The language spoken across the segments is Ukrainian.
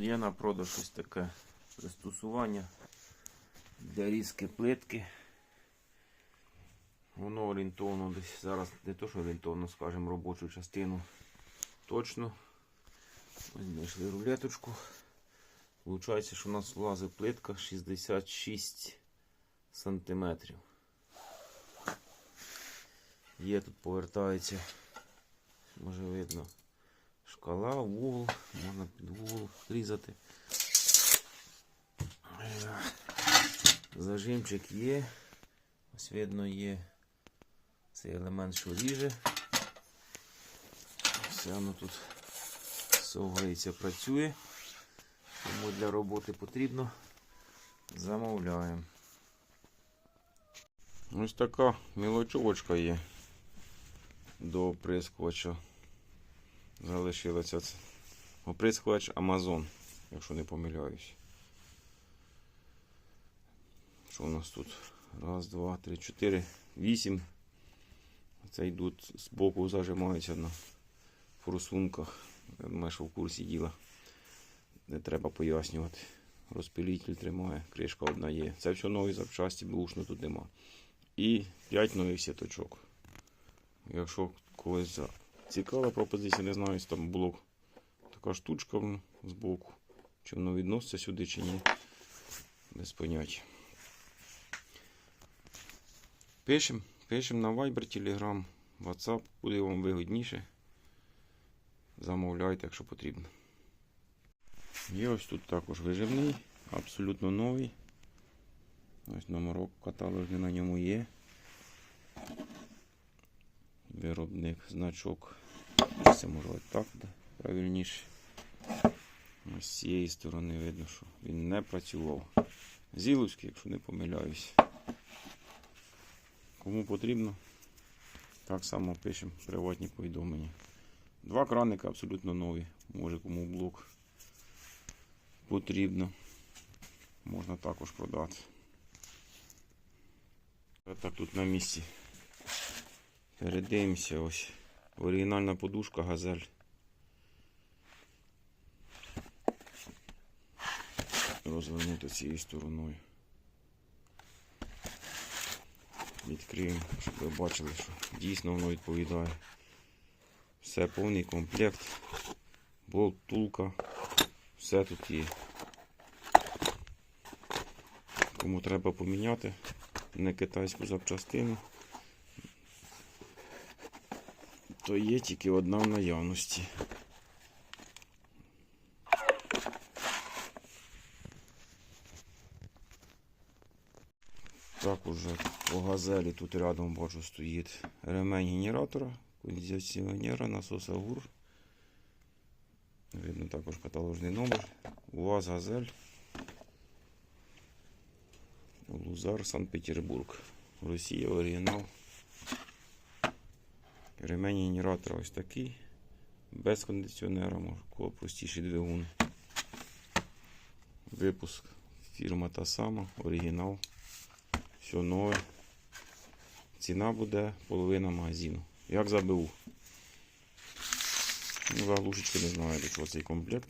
Є на продаж ось таке пристосування для різки плитки. Воно орієнтовно десь зараз не то, що орієнтовно, скажімо, робочу частину точно. Ось знайшли рулеточку. Получається, що у нас влазить плитка 66 сантиметрів. Є тут повертається, може видно, шкала, вугол, можна під вугол різати. Е, Зажимчик є. Ось видно є цей елемент, що ріже. Все воно тут совгається, працює. Тому для роботи потрібно. Замовляємо. Ось така мілочовочка є до оприскувача. Залишилося це. Оприскувач Amazon, якщо не помиляюсь. Що у нас тут? Раз, два, три, чотири, вісім. Це йдуть з боку зажимаються на форсунках. Я думаю, що в курсі діла. Не треба пояснювати. Розпилитель тримає, кришка одна є. Це все нові запчасті, бушно тут нема. І 5 нових сіточок. Якщо когось цікава пропозиція, не знаю, там була така штучка м, збоку. Чи воно відноситься сюди, чи ні. Без поняття. Пишемо, пишемо на Viber, Telegram, WhatsApp, буде вам вигідніше. Замовляйте, якщо потрібно. Є ось тут також виживний, абсолютно новий. Ось номерок каталожний на ньому є. Виробник, значок. Це може так да, правильніше. З цієї сторони видно, що він не працював. Зіловський, якщо не помиляюсь. Кому потрібно, так само пишемо приватні повідомлення. Два краника абсолютно нові. Може кому блок потрібно. Можна також продати. Так тут на місці. Передивимося ось. Оригінальна подушка газель. Розвернути цією стороною. Відкриємо, щоб ви бачили, що дійсно воно відповідає. Все повний комплект. Болт, тулка. Все тут є. Кому треба поміняти не китайську запчастину, то є тільки одна в наявності. Так уже по газелі тут рядом бачу стоїть ремень генератора, кондиціонера, насоса ГУР. Видно також каталожний номер. УАЗ Газель. Лузар, Санкт-Петербург. Росія, оригінал. Ремень генератора ось такий. Без кондиціонера, кого простіший двигун. Випуск. Фірма та сама, оригінал. Все нове. Ціна буде половина магазину. Як за БУ. Ну, заглушечки не знаю, до чого цей комплект.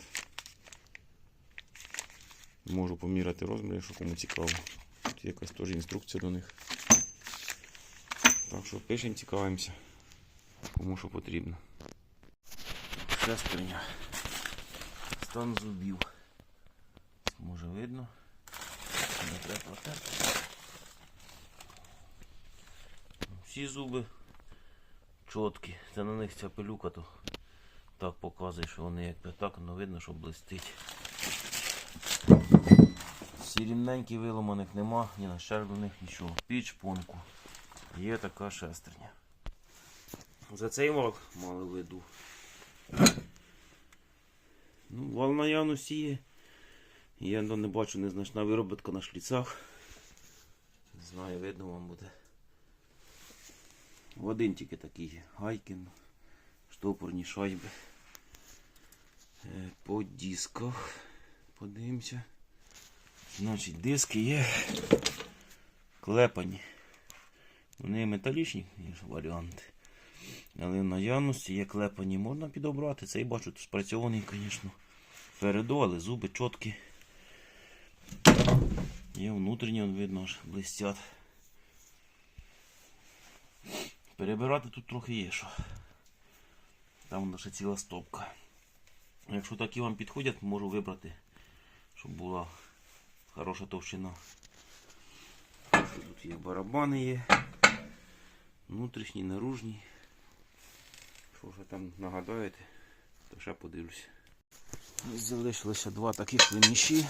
Можу поміряти розмір, якщо кому цікаво. Тут якась теж інструкція до них. Так що пишемо, цікавимося, кому що потрібно. Шестерня. Стан зубів. Може видно. Не треба протерти. Всі зуби чіткі. Це на них ця пилюка то так показує, що вони якби так, ну видно, що блистить. Всі рівненькі виламаних нема, ні нащерблених, нічого. Піч понку. Є така шестерня. За цей вал мали виду. Ну, вал наявності є. Я ну, не бачу незначна виробітка на шліцах. Не знаю, видно вам буде. Один тільки такий гайкін, штопорні шайби. Е, По дисках. Подивимося. Значить, диски є клепані. Вони металічні, є варіанти. Але в наявності є клепані, можна підобрати. Цей бачу, спрацьований, звісно. Спереду, але зуби чіткі. Є внутрішні, видно, аж блистять. Перебирати тут трохи є що. Там ще ціла стопка. Якщо такі вам підходять, можу вибрати, щоб була хороша товщина. Тут є барабани є. Внутрішні, наружні. Що вже там нагадаєте, то ще подивлюся. Ось залишилося два таких леміші.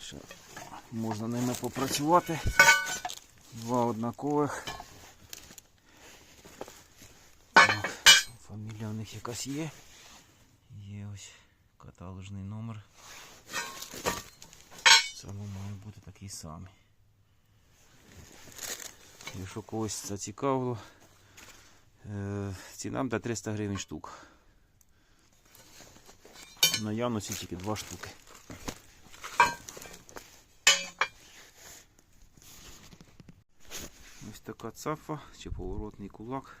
Ще можна ними попрацювати. Два однакових. Так, фамілія у них якась є. Є ось каталожний номер. Саме має бути такий самий. Якщо когось зацікавило, е, ціна буде 300 гривень штук. Наявності тільки два штуки. Ось така цафа чи поворотний кулак.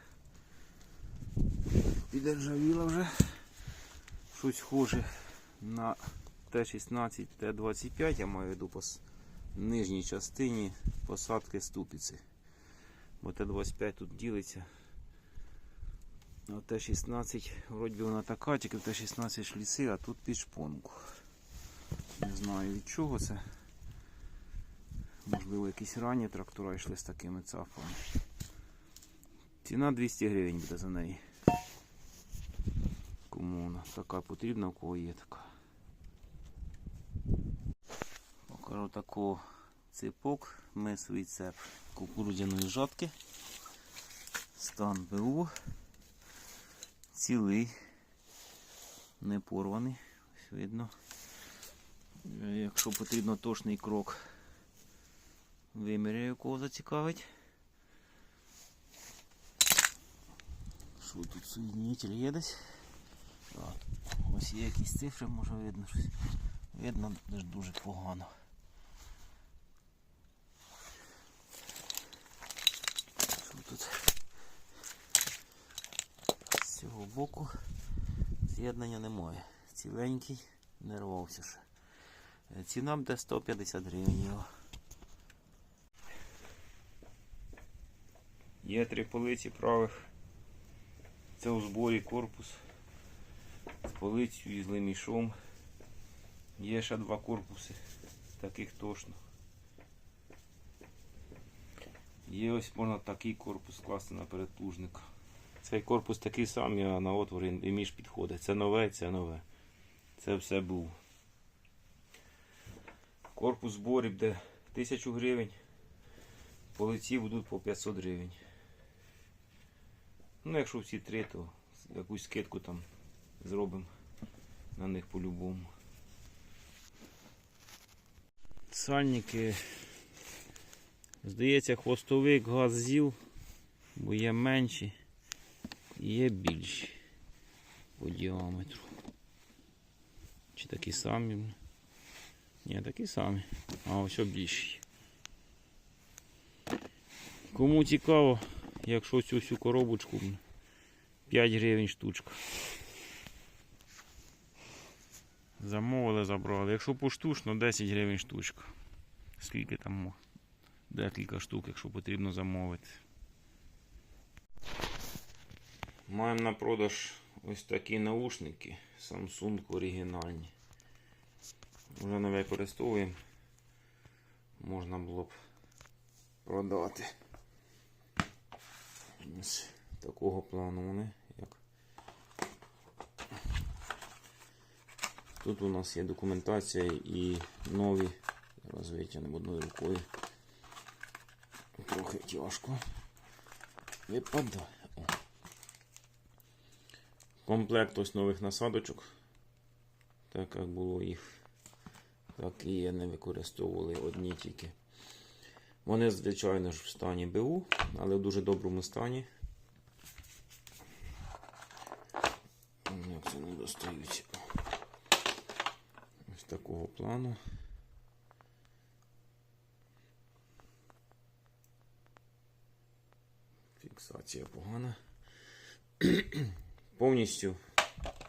Підержавіла вже. Щось схоже на Т-16, Т-25, я маю в виду по нижній частині посадки ступиці. Бо Т-25 тут ділиться. А Т-16, вроді вона така, тільки в Т-16 шліци, а тут під шпонку. Не знаю від чого це. Можливо, якісь ранні трактора йшли з такими цафами. Ціна 200 гривень буде за неї. Кому вона така потрібна, у кого є така. Покажу таку цепок, месовий цеп кукурудзяної жатки. Стан БУ. Цілий, не порваний, ось видно. Якщо потрібно точний крок, виміряю кого зацікавить. Що тут соєдинитель є десь? Ось є якісь цифри, може видно щось. Видно дуже погано. Що тут? З цього боку з'єднання немає. Ціленький, не рвався ще. Е, Ціна буде 150 гривень його. Є три полиці правих. Це у зборі корпус з полицею і з лемішом. Є ще два корпуси, таких точно. Є ось можна такий корпус класти на передплужника. Цей корпус такий самий, а на отвори і між підходить. Це нове, це нове. Це все був. Корпус зборі буде 1000 гривень. Полиці будуть по 500 гривень. Ну, якщо всі три, то якусь скидку там зробимо на них по-любому. Сальники. Здається, хвостовик газ з'їв, бо є менші є більші по діаметру. Чи такі самі? Ні, такі самі. А ось більші. Кому цікаво, якщо цю всю коробочку 5 гривень штучка. Замовили, забрали. Якщо поштучно, 10 гривень штучка. Скільки там декілька штук, якщо потрібно замовити. Маємо на продаж ось такі наушники Samsung оригінальні. Вже не використовуємо. Можна було б продати. Ось такого плану вони. Як. Тут у нас є документація і нові. Зараз витягнемо одною рукою. Трохи тяжко. Випадає. Комплект ось нових насадочок. Так як було їх. Так і є, не використовували одні тільки. Вони, звичайно ж, в стані БУ, але в дуже доброму стані. Як це не достаються. Ось такого плану. Фіксація погана. Повністю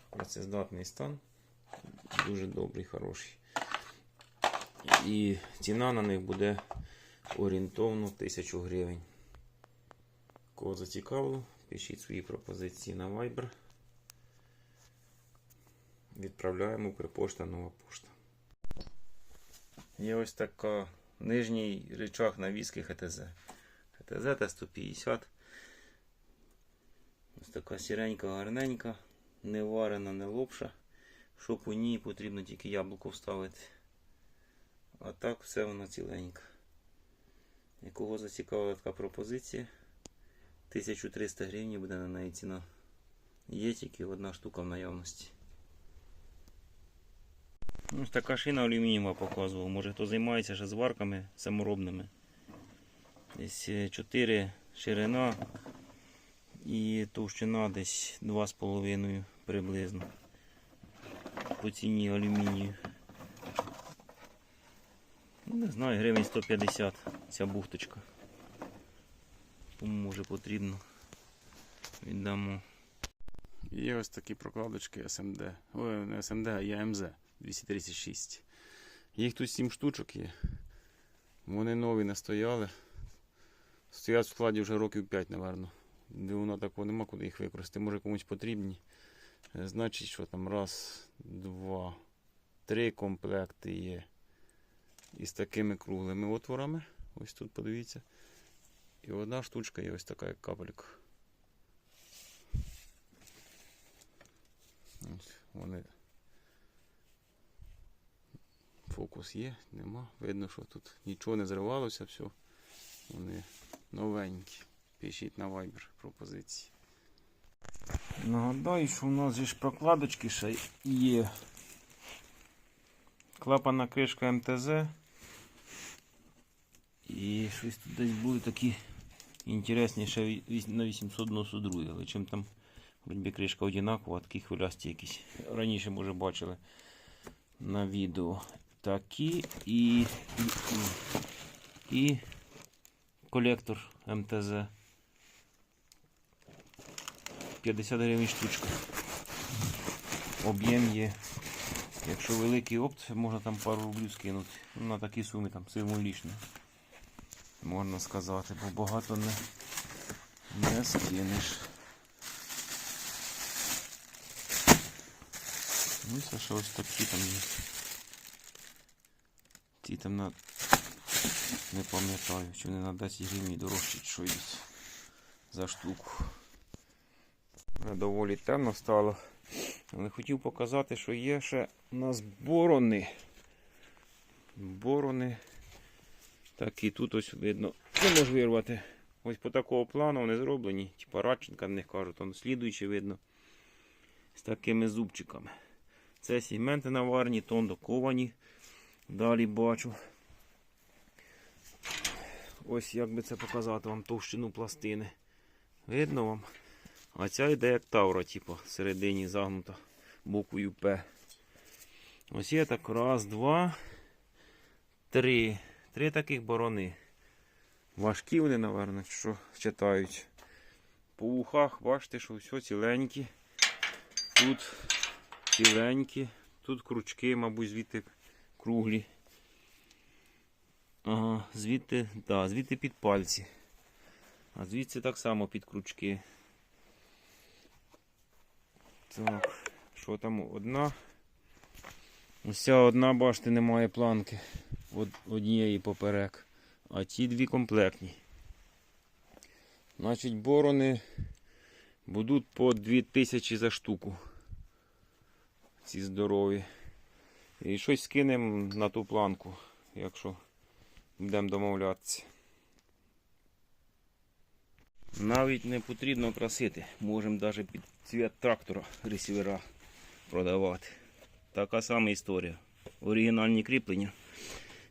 Працездатний стан. Дуже добрий, хороший. І ціна на них буде орієнтовно 1000 гривень. Кого зацікавило, пишіть свої пропозиції на Viber. Відправляємо Укрпошта нова пошта. Є ось така нижній речах на віски ХТЗ. ХТЗ Т150. Ось така сіренька, гарненька, не варена, не лопша. Щоб у ній потрібно тільки яблуко вставити. А так все вона ціленька. Якого зацікавила така пропозиція? 1300 гривень буде на неї ціна. Є тільки одна штука в наявності. Ось така шина алюмінієва показував. Може хто займається ще зварками саморобними. Десь 4 ширина і товщина десь 2,5 приблизно. По ціні алюмінію. Ну, Не знаю, гривень 150 ця бухточка. Кому може потрібно. Віддамо. Є ось такі прокладочки SMD. Ой, не SMD, а ЯМЗ 236. Їх тут 7 штучок є. Вони нові не стояли. Стоять в складі вже років 5, напевно. Дивно такого нема куди їх використати. Може комусь потрібні. Е, Значить, що там раз, два, три комплекти є. Із такими круглими отворами. Ось тут подивіться. І одна штучка є ось така як капелька. Ось вони. Фокус є, нема. Видно, що тут нічого не зривалося, все. Вони новенькі. Пишіть на Viber пропозиції. Нагадаю, що у нас же ж прокладочки ще є. Клапана кришка МТЗ. І щось тут десь були такі інтересні ще вісь- на 892, але чим там вроді кришка одинакова, такі хвилясті якісь. Раніше, може, бачили на відео. Такі і, і, і колектор МТЗ. 50 гривень штучка. Об'єм є. Якщо великий опт, можна там пару рублів скинути. Ну, На такі суми там символічно. Можна сказати, бо багато не, не скинеш. Ну і це ще ось такі там є. Ті там на не пам'ятаю, чи вони на 10 гривень дорожчі, що йдуть за штуку. Доволі темно стало. Але хотів показати, що є ще у нас борони. Борони. Так, і тут ось видно, не можу вирвати. Ось по такого плану вони зроблені. Типа радченка в них кажуть, он слідуючи видно. З такими зубчиками. Це сегменти наварні, тондо ковані. Далі бачу. Ось як би це показати вам товщину пластини. Видно вам? А ця йде як тавра, типу, всередині загнута буквою П. Ось є так. Раз, два, три. Три таких борони. Важкі вони, напевно, що читають. По вухах, бачите, що все ціленькі. Тут ціленькі. Тут крючки, мабуть, звідти круглі. Ага, звідти, да, звідти під пальці. А звідси так само під крючки. Так, що там одна? Ця одна, бачите, немає планки. Од, однієї поперек. А ті дві комплектні. Значить, борони будуть по 2000 за штуку. Ці здорові. І щось скинемо на ту планку, якщо будемо домовлятися. Навіть не потрібно красити. Можемо навіть під цвіт трактора ресівера продавати. Така сама історія. Оригінальні кріплення.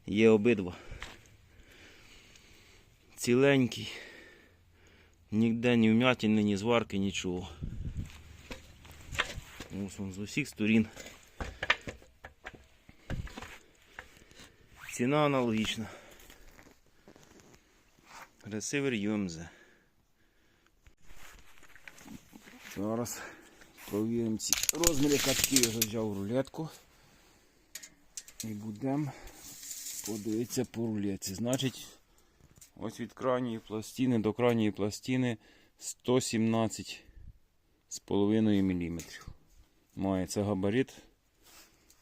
Є обидва. Ціленький. Ніде ні вмятини, ні зварки, нічого. Ось він з усіх сторін. Ціна аналогічна. Ресивер UMZ. Зараз Провіримо ці розміри катків. Я вже взяв рулетку. І будемо подивитися по рулетці. Значить, ось від крайньої пластини до крайньої пластини 117 з половиною мм. Мається габарит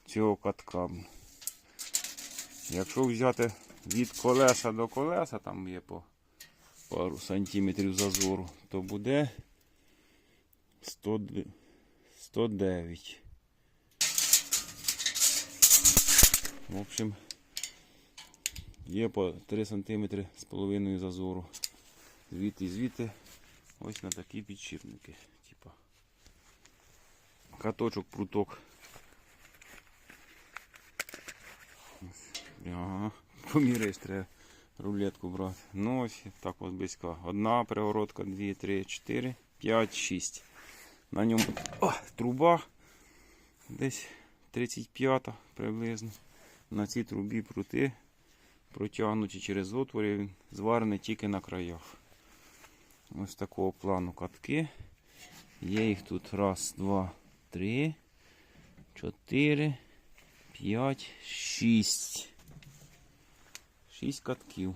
цього катка. Якщо взяти від колеса до колеса, там є по пару сантиметрів зазору, то буде 100, 109. В общем, є по 3 см з половиною зазору. Звідти і звідти ось на такі підшипники. Типа. Каточок, пруток. Ага, поміряєш треба рулетку брати. Ну ось так ось близько. Одна перегородка, дві, три, чотири, п'ять, шість. На ньому о, труба десь 35 приблизно. На цій трубі прути протягнуті через отвори, він зварений тільки на краях. Ось такого плану катки. Є їх тут раз, два, три, чотири, п'ять, шість. Шість катків.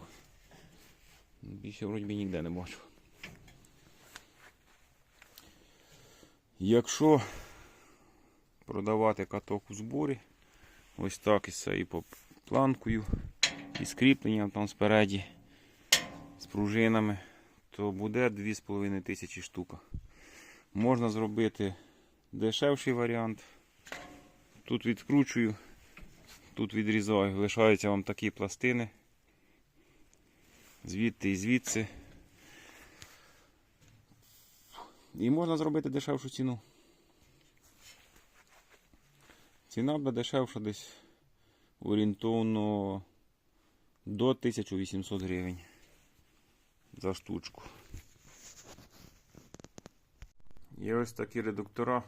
Більше вроді ніде не бачу. Якщо продавати каток у зборі, ось так із цією поп- планкою, і з кріпленням там спереді, з пружинами, то буде 2,5 тисячі штука. Можна зробити дешевший варіант. Тут відкручую, тут відрізаю, лишаються вам такі пластини. Звідти і звідси. І можна зробити дешевшу ціну. Ціна буде дешевша десь орієнтовно до 1800 гривень за штучку. Є ось такі редуктора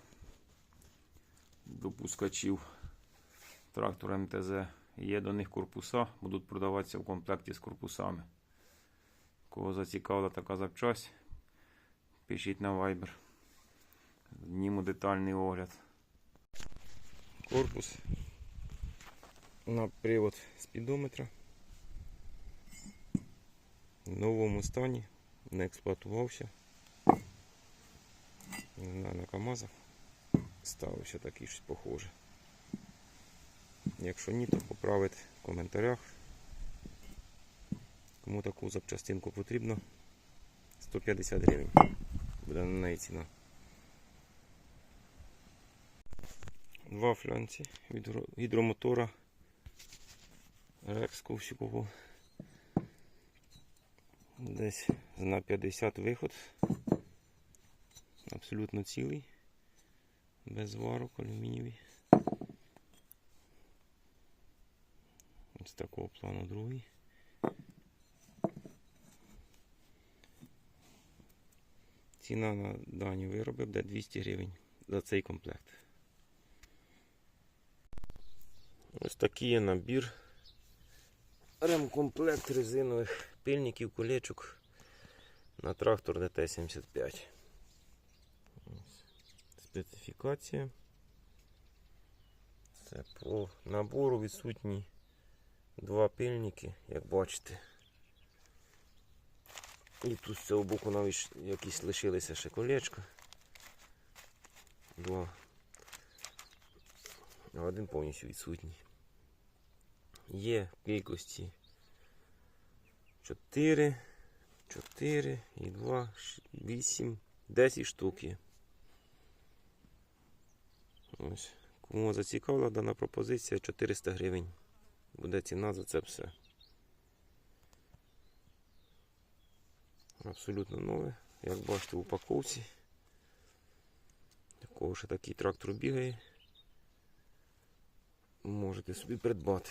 допускачів трактора МТЗ. Є до них корпуса, будуть продаватися в комплекті з корпусами. Кого зацікавила така запчасть, пишіть на Viber. Зніму детальний огляд. Корпус на привод спідометра. В новому стані, не експлуатувався. Не знаю, на КАМАЗах ставився такий щось похоже. Якщо ні, то поправити в коментарях. Кому таку запчастинку потрібно, 150 гривень. Буде на. Два флянці від гідромотора Rex ковсікового. Десь на 50 виход. Абсолютно цілий. Без зварок алюмінієвий. Ось такого плану другий. Ціна на дані вироби буде 200 гривень за цей комплект. Ось такий є набір. Ремкомплект резинових пильників, колечок на трактор ДТ-75. Специфікація. Це по набору відсутні два пильники, як бачите. І тут з цього боку навіть якісь лишилися ще колечка. Два. А один повністю відсутній. Є в кількості 4, 4 і 2, 8, 10 штук є. Ось. Кому зацікавила дана пропозиція 400 гривень. Буде ціна за це все. Абсолютно нове. Як бачите в упаковці. Такого ще такий трактор бігає. Можете собі придбати.